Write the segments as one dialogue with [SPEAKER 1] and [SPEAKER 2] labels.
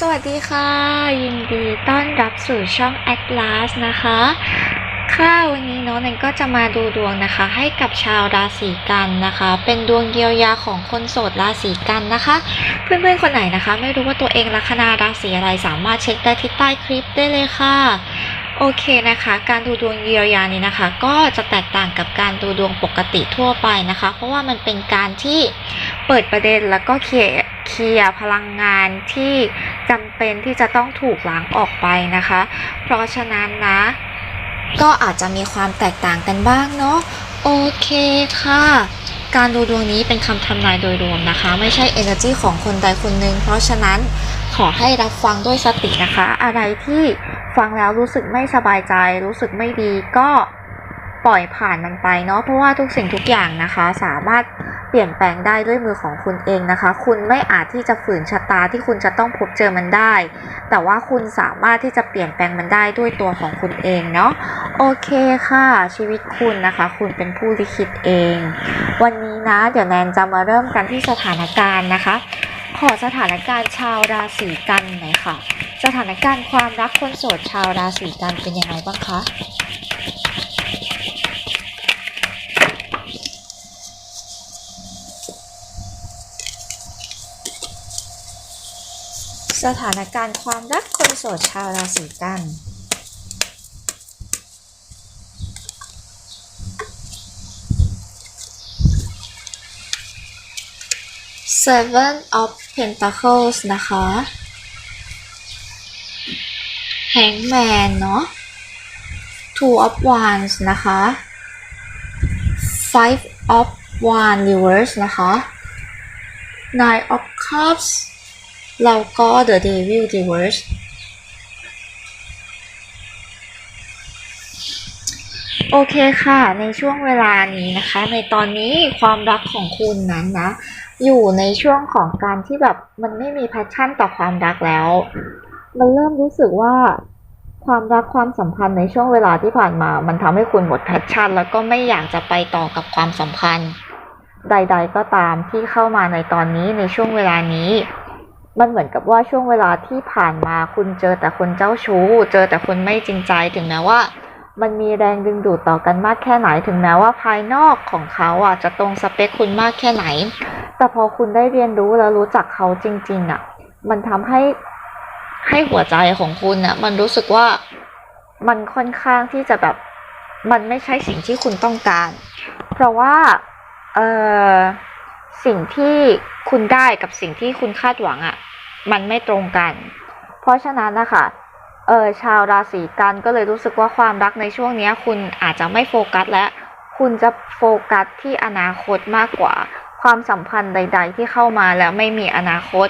[SPEAKER 1] สวัสดีค่ะ ยินดีต้อนรับสู่ช่อง Atlas นะคะ ค่ะวันนี้เนาะนันก็จะมาดูดวงนะคะ ให้กับชาวราศีกันนะคะ เป็นดวงเยียวยาของคนโสดราศีกันนะคะ เพื่อนๆคนไหนนะคะ ไม่รู้ว่าตัวเองลัคนาราศีอะไรสามารถเช็คได้ที่ใต้คลิปได้เลยค่ะโอเคนะคะ การดูดวงเยียวยานี้นะคะ ก็จะแตกต่างกับการดูดวงปกติทั่วไปนะคะ เพราะว่ามันเป็นการที่เปิดประเด็นแล้วก็เคลียร์ เคลียร์พลังงานที่จำเป็นที่จะต้องถูกล้างออกไปนะคะ เพราะฉะนั้นนะ ก็อาจจะมีความแตกต่างกันบ้างเนาะโอเคค่ะการดูดวงนี้เป็นคำทำนายโดยรวมนะคะ ไม่ใช่ energy ของคนใดคนหนึ่งเพราะฉะนั้นขอให้รับฟังด้วยสตินะคะ อะไรที่ฟังแล้วรู้สึกไม่สบายใจ รู้สึกไม่ดีก็ ปล่อยผ่านมันไปเนาะเพราะว่าทุกสิ่งทุกอย่างนะคะ สามารถเปลี่ยนแปลงได้ด้วยมือของคุณเองนะคะ คุณไม่อาจที่จะฝืนชะตาที่คุณจะต้องพบเจอมันได้ แต่ว่าคุณสามารถที่จะเปลี่ยนแปลงมันได้ด้วยตัวของคุณเองเนาะโอเคค่ะ ชีวิตคุณนะคะ คุณเป็นผู้ลิขิตเอง วันนี้นะ เดี๋ยวแนนจะมาเริ่มกันที่สถานการณ์นะคะ ขอสถานการณ์ชาวราศีกันหน่อยค่ะ สถานการณ์ความรักคนโสดชาวราศีกันเป็นยังไงบ้างคะ สถานการณ์ความรักคนโสดชาวราศีกัน Seven of Pentacles นะคะ Hangman เนาะ Two of Wands นะคะ Five of Wands Reverse นะคะ Nine of Cups แล้วก็ The Devil Reverse โอเคค่ะ ในช่วงเวลานี้นะคะ ในตอนนี้ความรักของคุณนั้นนะ อยู่ในช่วงของการที่แบบมันไม่มีแพชชั่นต่อความรักแล้ว มันเริ่มรู้สึกว่าความรักความสัมพันธ์ในช่วงเวลาที่ผ่านมา มันทำให้คุณหมดแพชชั่น แล้วก็ไม่อยากจะไปต่อกับความสัมพันธ์ ใด ๆ ก็ตามที่เข้ามาในตอนนี้ในช่วงเวลานี้ มันเหมือนกับว่าช่วงเวลาที่ผ่านมาคุณเจอแต่คนเจ้าชู้ เจอแต่คนไม่จริงใจถึงแม้ว่า มันมีแรงดึงดูดต่อกันมากแค่ไหนถึงแม้ว่าภายนอกของเขาอะจะตรงสเปคคุณมากแค่ไหน แต่พอคุณได้เรียนรู้แล้วรู้จักเขาจริง ๆ อะ มันทำให้ให้หัวใจของคุณอะ มันรู้สึกว่ามันค่อนข้างที่จะแบบมันไม่ใช่สิ่งที่คุณต้องการ เพราะว่าเออ สิ่งที่คุณได้กับสิ่งที่คุณคาดหวังอะ มันไม่ตรงกัน เพราะฉะนั้นนะคะเออชาวราศีกันก็เลยรู้สึกว่าความรักในช่วงนี้คุณอาจจะไม่โฟกัสและคุณจะโฟกัสที่อนาคตมากกว่า ความสัมพันธ์ใด ๆ ที่เข้ามาแล้วไม่มีอนาคต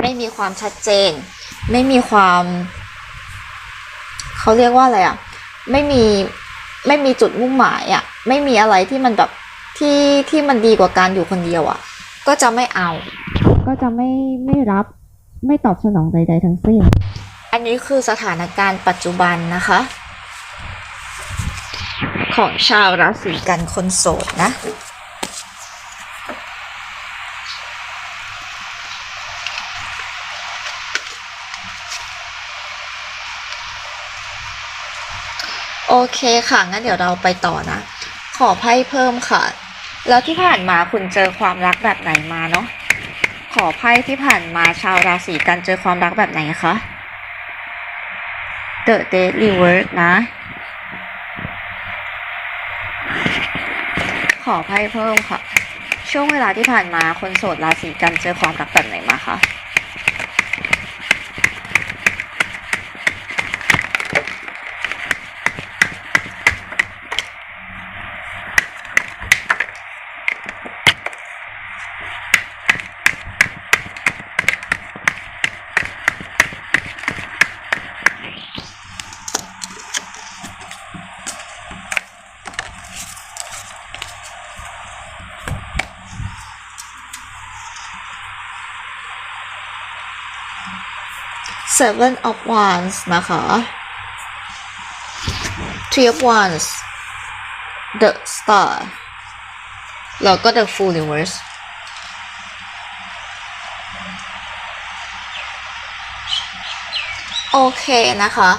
[SPEAKER 1] ไม่มีความชัดเจน ไม่มีความเขาเรียกว่าอะไรอะไม่มีไม่มีจุดมุ่งหมายอะไม่มีอะไรที่มันแบบ ที่ที่มันดีกว่าการอยู่คนเดียวอะ ก็จะไม่เอา ก็จะไม่ไม่รับไม่ตอบสนองใด ๆ ทั้งสิ้น อันนี้คือสถานการณ์ปัจจุบันนะคะ ของชาวราศีกันคนโสดนะโอเคค่ะ งั้นเดี๋ยวเราไปต่อนะ ขอไพ่เพิ่มค่ะ แล้วที่ผ่านมาคุณเจอความรักแบบไหนมาเนาะขอไพ่ที่ผ่านมาชาวราศีกันเจอความรักแบบไหนคะ The Daily Word นะ ขอไพ่เพิ่มค่ะ ช่วงเวลาที่ผ่านมาคนโสดราศีกันเจอความรักแบบไหนมาคะ Seven of Wands นะคะ Three of Wands The Star แล้วก็ The Full Reverse โอเคนะคะ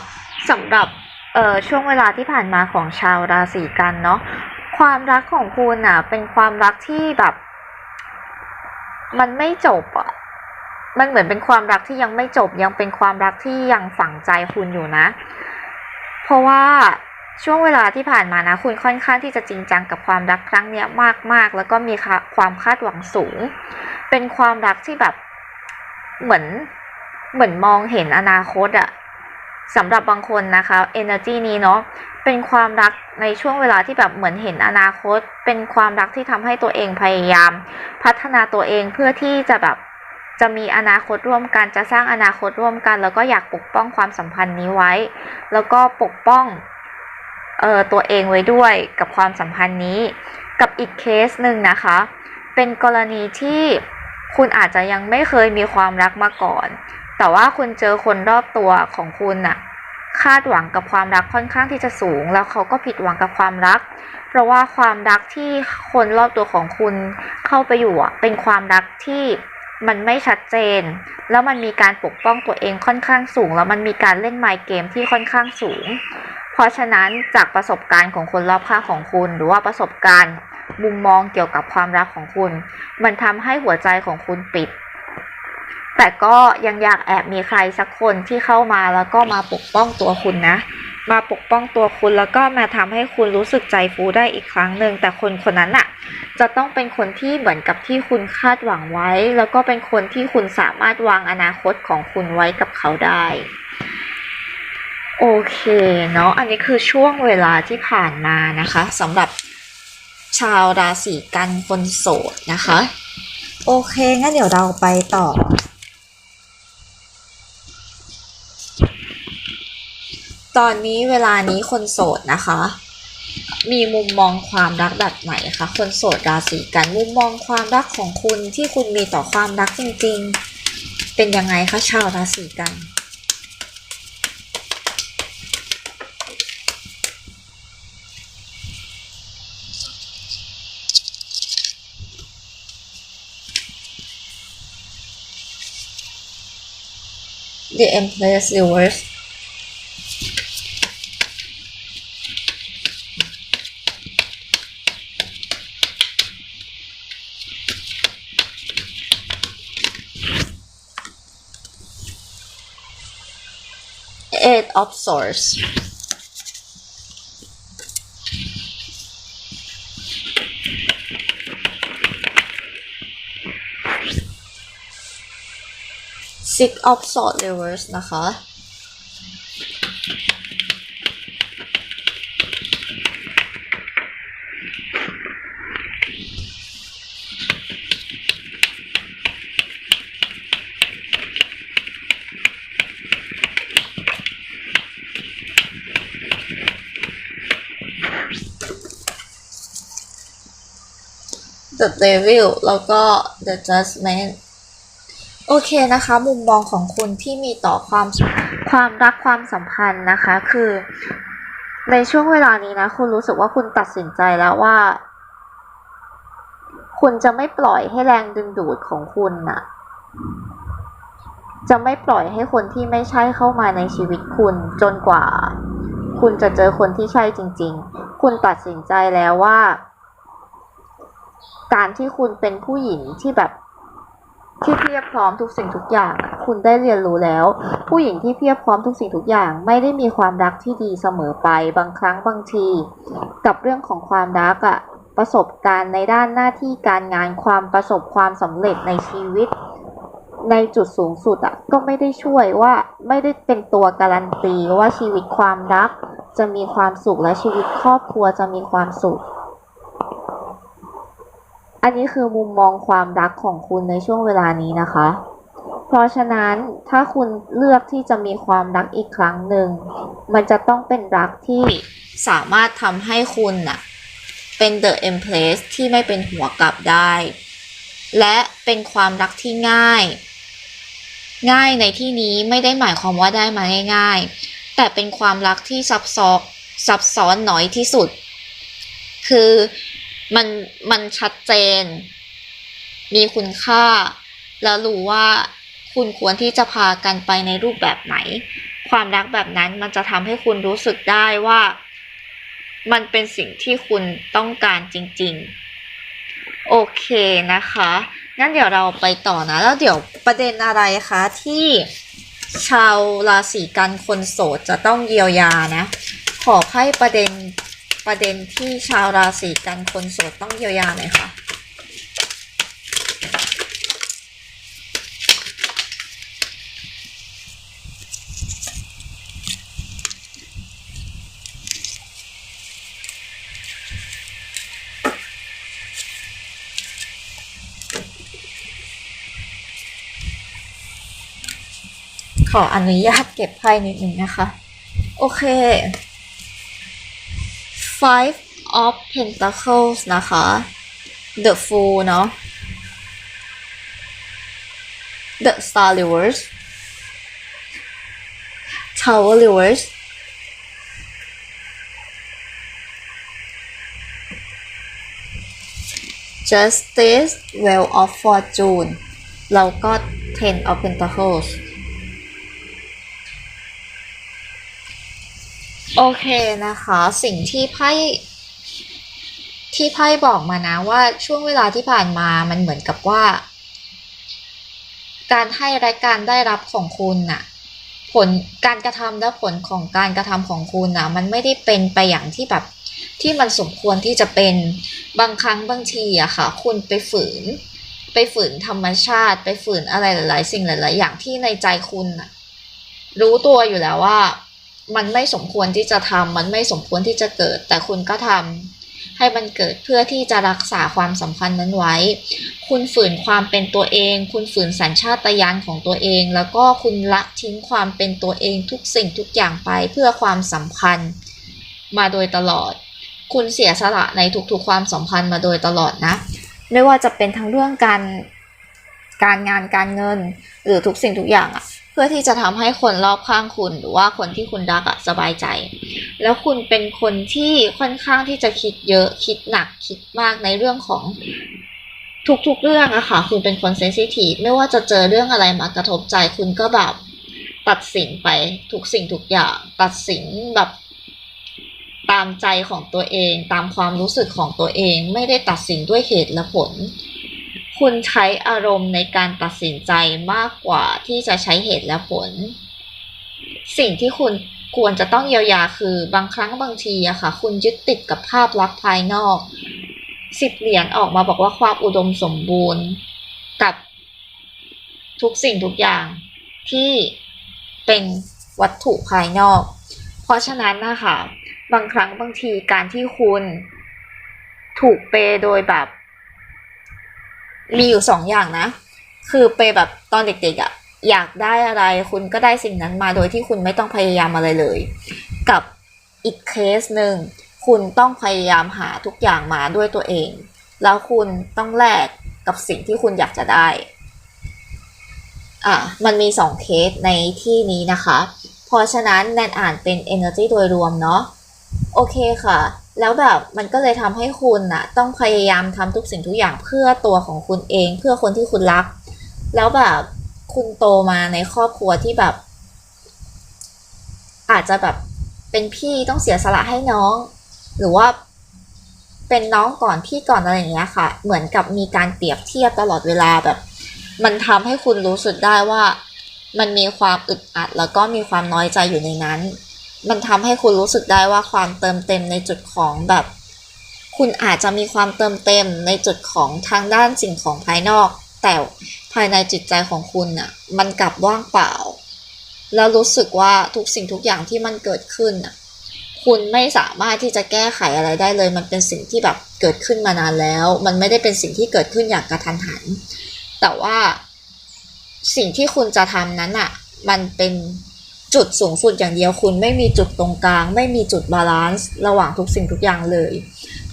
[SPEAKER 1] สำหรับเอ่อช่วงเวลาที่ผ่านมาของชาวราศีกันเนาะความรักของคุณอะเป็นความรักที่แบบ มันไม่จบอะ มันเหมือนเป็นความรักที่ยังไม่จบยังเป็นความรักที่ยังฝังใจคุณอยู่นะ เพราะว่าช่วงเวลาที่ผ่านมานะ คุณค่อนข้างที่จะจริงจังกับความรักครั้งเนี้ยมาก ๆ แล้วก็มีความคาดหวังสูง เป็นความรักที่แบบเหมือนเหมือนมองเห็นอนาคตอะสำหรับบางคนนะคะ energy นี้เนาะเป็นความรักในช่วงเวลาที่แบบเหมือนเห็นอนาคต เป็นความรักที่ทำให้ตัวเองพยายาม พัฒนาตัวเองเพื่อที่จะแบบ จะมีอนาคตร่วมกันจะสร้างอนาคตร่วมกัน แล้วก็อยากปกป้องความสัมพันธ์นี้ไว้ แล้วก็ปกป้องเอ่อตัวเองไว้ด้วยกับความสัมพันธ์นี้ กับอีกเคสหนึ่งนะคะ เป็นกรณีที่คุณอาจจะยังไม่เคยมีความรักมาก่อน แต่ว่าคุณเจอคนรอบตัวของคุณน่ะคาดหวังกับความรักค่อนข้างที่จะสูง แล้วเขาก็ผิดหวังกับความรัก เพราะว่าความรักที่คนรอบตัวของคุณเข้าไปอยู่อะเป็นความรักที่ มันไม่ชัดเจน แล้วมันมีการปกป้องตัวเองค่อนข้างสูง แล้วมันมีการเล่นไมค์เกมที่ค่อนข้างสูง เพราะฉะนั้นจากประสบการณ์ของคนรอบข้างของคุณ หรือว่าประสบการณ์มุมมองเกี่ยวกับความรักของคุณ มันทำให้หัวใจของคุณปิด แต่ก็ยังอยากแอบมีใครสักคนที่เข้ามาแล้วก็มาปกป้องตัวคุณนะ มาปกป้องตัวคุณแล้วก็มาทำให้คุณรู้สึกใจฟูได้อีกครั้งหนึ่งแต่คนคนนั้นอะจะต้องเป็นคนที่เหมือนกับที่คุณคาดหวังไว้ แล้วก็เป็นคนที่คุณสามารถวางอนาคตของคุณไว้กับเขาได้ โอเคเนาะอันนี้คือช่วงเวลาที่ผ่านมานะคะสำหรับชาวราศีกันคนโสดนะคะ โอเคงั้นเดี๋ยวเราไปต่อ ตอนนี้เวลานี้คนโสดนะคะ มีมุมมองความรักแบบไหนคะ คนโสดราศีกันมุมมองความรักของคุณที่คุณมีต่อความรักจริงๆ เป็นยังไงคะชาวราศีกัน The Empress Reverse of Swords Six of Swords Reverse นะ The Devil แล้วก็ The Judgment โอเคนะคะ มุมมองของคุณที่มีต่อความความรักความสัมพันธ์นะคะ คือ ในช่วงเวลานี้นะ คุณรู้สึกว่าคุณตัดสินใจแล้วว่า คุณจะไม่ปล่อยให้แรงดึงดูดของคุณน่ะจะไม่ปล่อยให้คนที่ไม่ใช่เข้ามาในชีวิตคุณจนกว่า คุณจะเจอคนที่ใช่จริง ๆ คุณตัดสินใจแล้วว่า การที่คุณเป็นผู้หญิงที่แบบที่เพียบพร้อมทุกสิ่งทุกอย่าง คุณได้เรียนรู้แล้ว ผู้หญิงที่เพียบพร้อมทุกสิ่งทุกอย่าง ไม่ได้มีความรักที่ดีเสมอไปบางครั้งบางที กับเรื่องของความรักอะประสบการณ์ในด้านหน้าที่การงานความประสบความสำเร็จในชีวิต ในจุดสูงสุดอะก็ไม่ได้ช่วยว่าไม่ได้เป็นตัวการันตีว่าชีวิตความรัก จะมีความสุขและชีวิตครอบครัวจะมีความสุข อันนี้คือมุมมองความรักของคุณในช่วงเวลานี้นะคะ เพราะฉะนั้นถ้าคุณเลือกที่จะมีความรักอีกครั้งหนึ่ง มันจะต้องเป็นรักที่สามารถทำให้คุณน่ะเป็น The Empress ที่ไม่เป็นหัวกลับได้ และเป็นความรักที่ง่าย ง่ายในที่นี้ไม่ได้หมายความว่าได้มาง่ายๆ แต่เป็นความรักที่ซับซ้อนซับซ้อนน้อยที่สุด คือ มันมันชัดเจน มีคุณค่า แล้วรู้ว่าคุณควรที่จะพากันไปในรูปแบบไหน ความรักแบบนั้นมันจะทำให้คุณรู้สึกได้ว่า มันเป็นสิ่งที่คุณต้องการจริง ๆ โอเคนะคะงั้นเดี๋ยวเราไปต่อนะ แล้วเดี๋ยวประเด็นอะไรคะที่ชาวราศีกันคนโสดจะต้องเยียวยานะ ขอให้ประเด็น ประเด็นที่ชาวราศีกันคนโสดต้องเยียวยาหน่อยค่ะขออนุญาตเก็บไพ่นิดหนึ่งนะคะ โอเค five of pentacles นะคะ the fool เนาะ the star reverse tower reverse justice well of fortune แล้วก็ ten of pentacles โอเคนะคะ สิ่งที่ไพ่ที่ไพ่บอกมานะว่าช่วงเวลาที่ผ่านมามันเหมือนกับว่า การให้และการได้รับของคุณน่ะ ผลการกระทำและผลของการกระทำของคุณน่ะ มันไม่ได้เป็นไปอย่างที่แบบที่มันสมควรที่จะเป็นบางครั้งบางทีอะค่ะ คุณไปฝืน ไปฝืนธรรมชาติ ไปฝืนอะไรหลาย ๆ สิ่งหลาย ๆ อย่างที่ในใจคุณน่ะรู้ตัวอยู่แล้วว่า มันไม่สมควรที่จะทำมันไม่สมควรที่จะเกิด แต่คุณก็ทำให้มันเกิดเพื่อที่จะรักษาความสัมพันธ์นั้นไว้ คุณฝืนความเป็นตัวเอง คุณฝืนสัญชาตญาณของตัวเอง แล้วก็คุณละทิ้งความเป็นตัวเองทุกสิ่งทุกอย่างไปเพื่อความสัมพันธ์มาโดยตลอด คุณเสียสละในทุกๆความสัมพันธ์มาโดยตลอดนะ ไม่ว่าจะเป็นทั้งเรื่องการการงานการเงิน หรือทุกสิ่งทุกอย่างอะ พื่อที่จะทำให้คนรอบข้างคุณหรือว่าคนที่คุณรักอะสบายใจ แล้วคุณเป็นคนที่ค่อนข้างที่จะคิดเยอะคิดหนักคิดมากในเรื่องของทุกๆเรื่องอะค่ะคุณเป็นคนเซนซิทีฟไม่ว่าจะเจอเรื่องอะไรมากระทบใจคุณก็แบบตัดสินไปทุกสิ่งทุกอย่าง ตัดสินแบบตามใจของตัวเอง ตามความรู้สึกของตัวเอง ไม่ได้ตัดสินด้วยเหตุและผล คุณใช้อารมณ์ในการตัดสินใจมากกว่าที่จะใช้เหตุและผล สิ่งที่คุณควรจะต้องเยียวยาคือบางครั้งบางทีอะค่ะ คุณยึดติดกับภาพลักษณ์ภายนอกสิบเหรียญออกมาบอกว่าความอุดมสมบูรณ์กับทุกสิ่งทุกอย่างที่เป็นวัตถุภายนอก เพราะฉะนั้นนะคะบางครั้งบางทีการที่คุณถูกเปย์โดยแบบ มีอยู่สองอย่างนะ คือเปแบบตอนเด็กๆอะ่ะอยากได้อะไรคุณก็ได้สิ่งนั้นมาโดยที่คุณไม่ต้องพยายามอะไรเลย กับอีกเคสหนึ่งคุณต้องพยายามหาทุกอย่างมาด้วยตัวเอง แล้วคุณต้องแลกกับสิ่งที่คุณอยากจะได้ อะมันมีสองเคสในที่นี้นะคะ เพราะฉะนั้นแนนอ่านเป็น energy โดยรวมเนาะ โอเคค่ะ แล้วแบบมันก็เลยทำให้คุณน่ะต้องพยายามทำทุกสิ่งทุกอย่างเพื่อตัวของคุณเอง เพื่อคนที่คุณรัก แล้วแบบคุณโตมาในครอบครัวที่แบบ อาจจะแบบเป็นพี่ต้องเสียสละให้น้อง หรือว่าเป็นน้องก่อนพี่ก่อนอะไรอย่างเงี้ยค่ะ เหมือนกับมีการเปรียบเทียบตลอดเวลาแบบ มันทำให้คุณรู้สึกได้ว่า มันมีความอึดอัด แล้วก็มีความน้อยใจอยู่ในนั้น มันทำให้คุณรู้สึกได้ว่าความเติมเต็มในจุดของแบบ คุณอาจจะมีความเติมเต็มในจุดของทางด้านสิ่งของภายนอก แต่ภายในจิตใจของคุณน่ะมันกลับว่างเปล่า แล้วรู้สึกว่าทุกสิ่งทุกอย่างที่มันเกิดขึ้นน่ะคุณไม่สามารถที่จะแก้ไขอะไรได้เลย มันเป็นสิ่งที่แบบเกิดขึ้นมานานแล้ว มันไม่ได้เป็นสิ่งที่เกิดขึ้นอย่างกระทันหัน แต่ว่าสิ่งที่คุณจะทำนั้นอะ มันเป็น จุดสูงสุดอย่างเดียวคุณไม่มีจุดตรงกลาง ไม่มีจุดบาลานซ์ระหว่างทุกสิ่งทุกอย่างเลย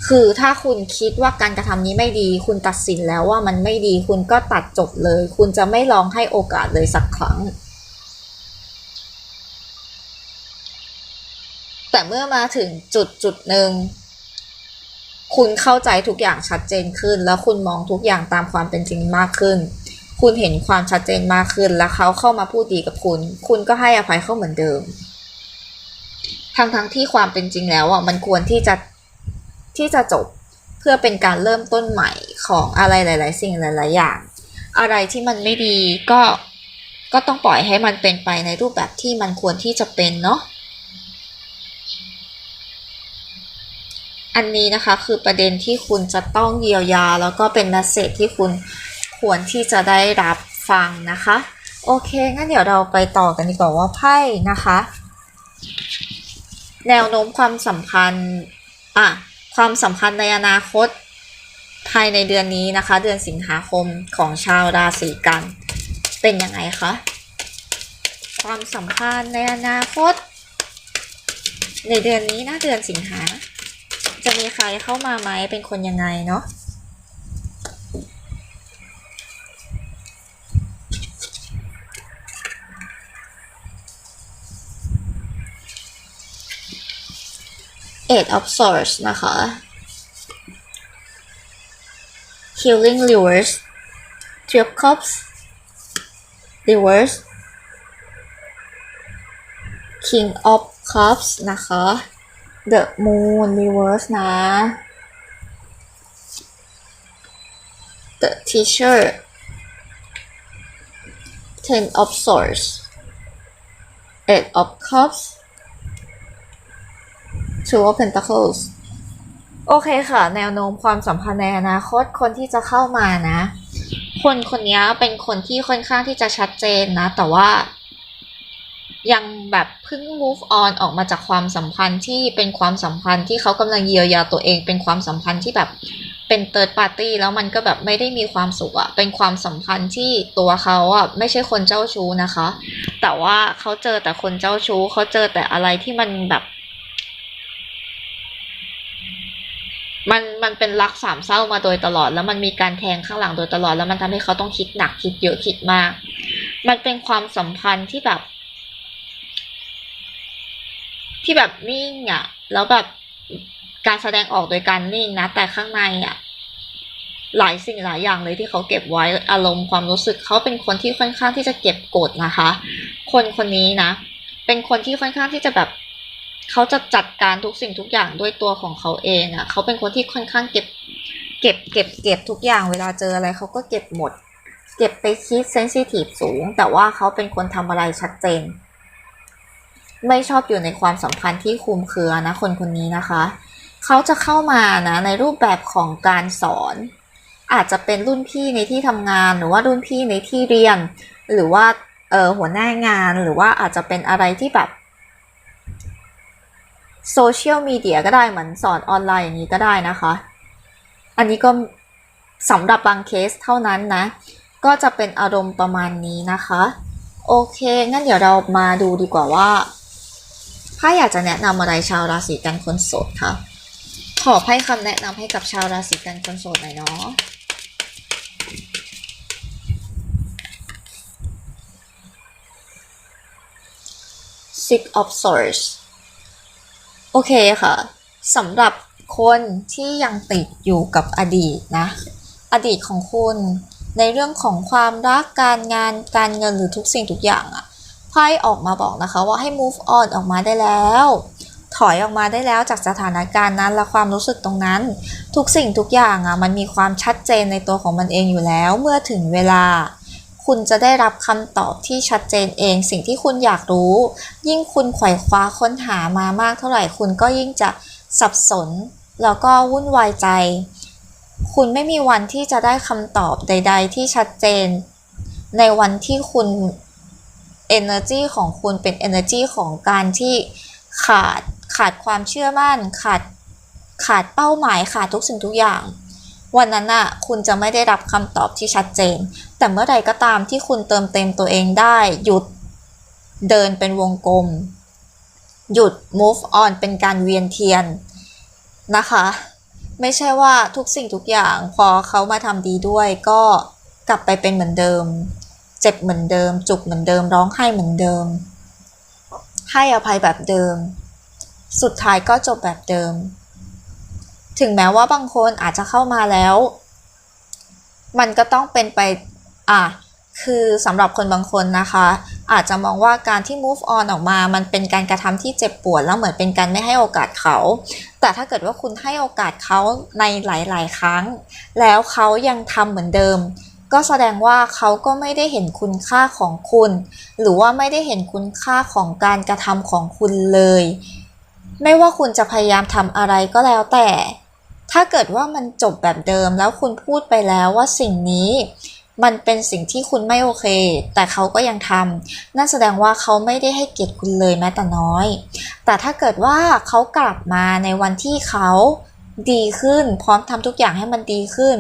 [SPEAKER 1] คือถ้าคุณคิดว่าการกระทำนี้ไม่ดี คุณตัดสินแล้วว่ามันไม่ดีคุณก็ตัดจบเลย คุณจะไม่ลองให้โอกาสเลยสักครั้ง แต่เมื่อมาถึงจุดจุดหนึ่งคุณเข้าใจทุกอย่างชัดเจนขึ้น แล้วคุณมองทุกอย่างตามความเป็นจริงมากขึ้น คุณเห็นความชัดเจนมากขึ้นแล้วเขาเข้ามาพูดดีกับคุณ คุณก็ให้อภัยเขาเหมือนเดิม ทั้งทั้งๆที่ความเป็นจริงแล้วอะมันควรที่จะที่จะจบเพื่อเป็นการเริ่มต้นใหม่ของอะไรหลาย ๆ สิ่งหลาย ๆ อย่าง อะไรที่มันไม่ดีก็ก็ต้องปล่อยให้มันเป็นไปในรูปแบบที่มันควรที่จะเป็นเนาะอันนี้นะคะคือประเด็นที่คุณจะต้องเยียวยา แล้วก็เป็นเมสเซจที่คุณ ควรที่จะได้รับฟังนะคะ โอเค งั้นเดี๋ยวเราไปต่อกันดีกว่าว่าไพ่นะคะ แนวโน้มความสัมพันธ์อะความสัมพันธ์ในอนาคตภายในเดือนนี้นะคะ เดือนสิงหาคมของชาวราศีกัน เป็นยังไงคะความสัมพันธ์ในอนาคต ในเดือนนี้นะเดือนสิงหาจะมีใครเข้ามาไหมเป็นคนยังไงเนาะ Eight of Swords นะคะ Healing Reverse Three of Cups Reverse King of Cups นะคะ The Moon Reverse นะ The Teacher Ten of Swords Eight of Cups Two of Pentacles โอเคค่ะ แนวโน้มความสัมพันธ์ในอนาคตคนที่จะเข้ามานะ คนคนนี้เป็นคนที่ค่อนข้างที่จะชัดเจนนะ แต่ว่า ยังแบบเพิ่ง move on ออกมาจากความสัมพันธ์ที่เป็นความสัมพันธ์ที่เขากำลังเยียวยาตัวเอง เป็นความสัมพันธ์ที่แบบเป็น third party แล้วมันก็แบบไม่ได้มีความสุขอะเป็นความสัมพันธ์ที่ตัวเขาอะไม่ใช่คนเจ้าชู้นะคะ แต่ว่าเขาเจอแต่คนเจ้าชู้เขาเจอแต่อะไรที่มันแบบ มันมันเป็นรักสามเศร้ามาโดยตลอด แล้วมันมีการแทงข้างหลังโดยตลอด แล้วมันทำให้เขาต้องคิดหนักคิดเยอะคิดมาก มันเป็นความสัมพันธ์ที่แบบ ที่แบบนิ่งอะ่ะ แล้วแบบการแสดงออกโดยการนิ่งนะ แต่ข้างในอะ่ะ หลายสิ่งหลายอย่างเลยที่เขาเก็บไว้อารมณ์ความรู้สึกเขาเป็นคนที่ค่อนข้างที่จะเก็บกดนะคะ คนคนนี้นะ เป็นคนที่ค่อนข้างที่จะแบบ เขาจะจัดการทุกสิ่งทุกอย่างด้วยตัวของเขาเองอะ่ะ เขาเป็นคนที่ค่อนข้างเก็บ เก็บ เก็บ เก็บทุกอย่างเวลาเจออะไรเขาก็เก็บหมด เก็บไปคิดเซนซิทีฟสูง แต่ว่าเขาเป็นคนทำอะไรชัดเจน ไม่ชอบอยู่ในความสัมพันธ์ที่คุมเครือนะคนคนนี้นะคะ เขาจะเข้ามานะในรูปแบบของการสอน อาจจะเป็นรุ่นพี่ในที่ทำงานหรือว่ารุ่นพี่ในที่เรียน หรือว่าออหัวหน้างานหรือว่าอาจจะเป็นอะไรที่แบบ โซเชียลมีเดียก็ได้เหมือนสอนออนไลน์อย่างนี้ก็ได้นะคะ อันนี้ก็สำหรับบางเคสเท่านั้นนะ ก็จะเป็นอารมณ์ประมาณนี้นะคะ โอเค งั้นเดี๋ยวเรามาดูดีกว่าว่าถ้าอยากจะแนะนำอะไรชาวราศีกันคนโสดคะขอให้คำแนะนำให้กับชาวราศีกันคนโสดหน่อยเนาะ Six of Swords โอเคค่ะสำหรับคนที่ยังติดอยู่กับอดีตนะ อดีตของคุณในเรื่องของความรักการงานการเงินหรือทุกสิ่งทุกอย่างอะไพ่ออกมาบอกนะคะว่าให้ move on ออกมาได้แล้ว ถอยออกมาได้แล้วจากสถานการณ์นั้นและความรู้สึกตรงนั้น ทุกสิ่งทุกอย่างอะมันมีความชัดเจนในตัวของมันเองอยู่แล้วเมื่อถึงเวลา คุณจะได้รับคำตอบที่ชัดเจนเองสิ่งที่คุณอยากรู้ ยิ่งคุณไขว่คว้าค้นหามามากเท่าไหร่คุณก็ยิ่งจะสับสน แล้วก็วุ่นวายใจ คุณไม่มีวันที่จะได้คำตอบใด ๆ ที่ชัดเจน ในวันที่คุณ energy ของคุณเป็น energy ของการที่ขาดขาดความเชื่อมั่น ขาดขาดเป้าหมายขาดทุกสิ่งทุกอย่าง วันนั้นน่ะคุณจะไม่ได้รับคำตอบที่ชัดเจน แต่เมื่อใดก็ตามที่คุณเติมเต็มตัวเองได้หยุดเดินเป็นวงกลม หยุด move on เป็นการเวียนเทียนนะคะ ไม่ใช่ว่าทุกสิ่งทุกอย่างพอเขามาทำดีด้วยก็กลับไปเป็นเหมือนเดิม เจ็บเหมือนเดิม จุกเหมือนเดิม ร้องไห้เหมือนเดิม ให้อภัยแบบเดิม สุดท้ายก็จบแบบเดิม ถึงแม้ว่าบางคนอาจจะเข้ามาแล้ว มันก็ต้องเป็นไปอะคือสำหรับคนบางคนนะคะ อาจจะมองว่าการที่ move on ออกมา มันเป็นการกระทำที่เจ็บปวดแล้วเหมือนเป็นการไม่ให้โอกาสเขา แต่ถ้าเกิดว่าคุณให้โอกาสเขาในหลาย ๆ ครั้ง แล้วเขายังทำเหมือนเดิม ก็แสดงว่าเขาก็ไม่ได้เห็นคุณค่าของคุณ หรือว่าไม่ได้เห็นคุณค่าของการกระทำของคุณเลย ไม่ว่าคุณจะพยายามทำอะไรก็แล้วแต่ ถ้าเกิดว่ามันจบแบบเดิมแล้วคุณพูดไปแล้วว่าสิ่งนี้มันเป็นสิ่งที่คุณไม่โอเค แต่เขาก็ยังทำนั่นแสดงว่าเขาไม่ได้ให้เกียรติคุณเลยแม้แต่น้อย แต่ถ้าเกิดว่าเขากลับมาในวันที่เขาดีขึ้น พร้อมทำทุกอย่างให้มันดีขึ้น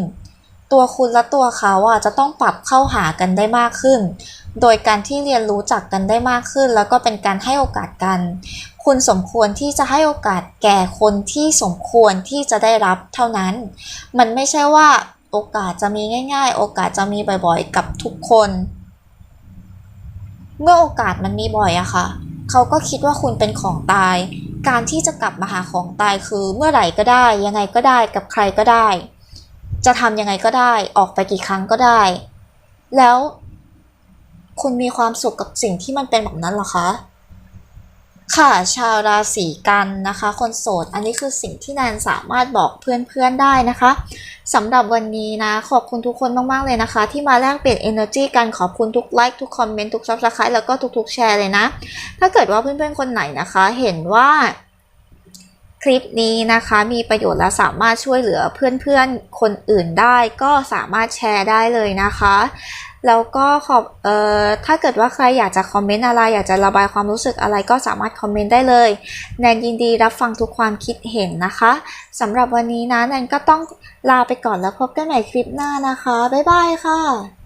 [SPEAKER 1] ตัวคุณและตัวเขาอะจะต้องปรับเข้าหากันได้มากขึ้น โดยการที่เรียนรู้จักกันได้มากขึ้น แล้วก็เป็นการให้โอกาสกัน คุณสมควรที่จะให้โอกาสแก่คนที่สมควรที่จะได้รับเท่านั้น มันไม่ใช่ว่าโอกาสจะมีง่าย ๆ โอกาสจะมีบ่อยๆ กับทุกคน เมื่อโอกาสมันมีบ่อยอะค่ะ เขาก็คิดว่าคุณเป็นของตาย การที่จะกลับมาหาของตายคือเมื่อไหร่ก็ได้ ยังไงก็ได้กับใครก็ได้ จะทำยังไงก็ได้ ออกไปกี่ครั้งก็ได้ แล้วคุณมีความสุขกับสิ่งที่มันเป็นแบบนั้นหรอคะ ค่ะ ชาวราศีกันนะคะ คนโสด อันนี้คือสิ่งที่แนนสามารถบอกเพื่อนๆได้นะคะสำหรับวันนี้นะ ขอบคุณทุกคนมากๆเลยนะคะ ที่มาแลกเปลี่ยน energy กันขอบคุณทุกไลค์ทุกคอมเมนต์ทุก subscribe แล้วก็ทุกๆแชร์เลยนะ ถ้าเกิดว่าเพื่อนๆคนไหนนะคะ เห็นว่า คลิปนี้นะคะมีประโยชน์และสามารถช่วยเหลือเพื่อนๆคนอื่นได้ ก็สามารถแชร์ได้เลยนะคะ แล้วก็ขอบเอ่อถ้าเกิดว่าใครอยากจะคอมเมนต์อะไร อยากจะระบายความรู้สึกอะไรก็สามารถคอมเมนต์ได้เลย แนนยินดีรับฟังทุกความคิดเห็นนะคะสำหรับวันนี้นะแนนก็ต้องลาไปก่อนแล้วพบกันใหม่คลิปหน้านะคะ บ๊ายบายค่ะ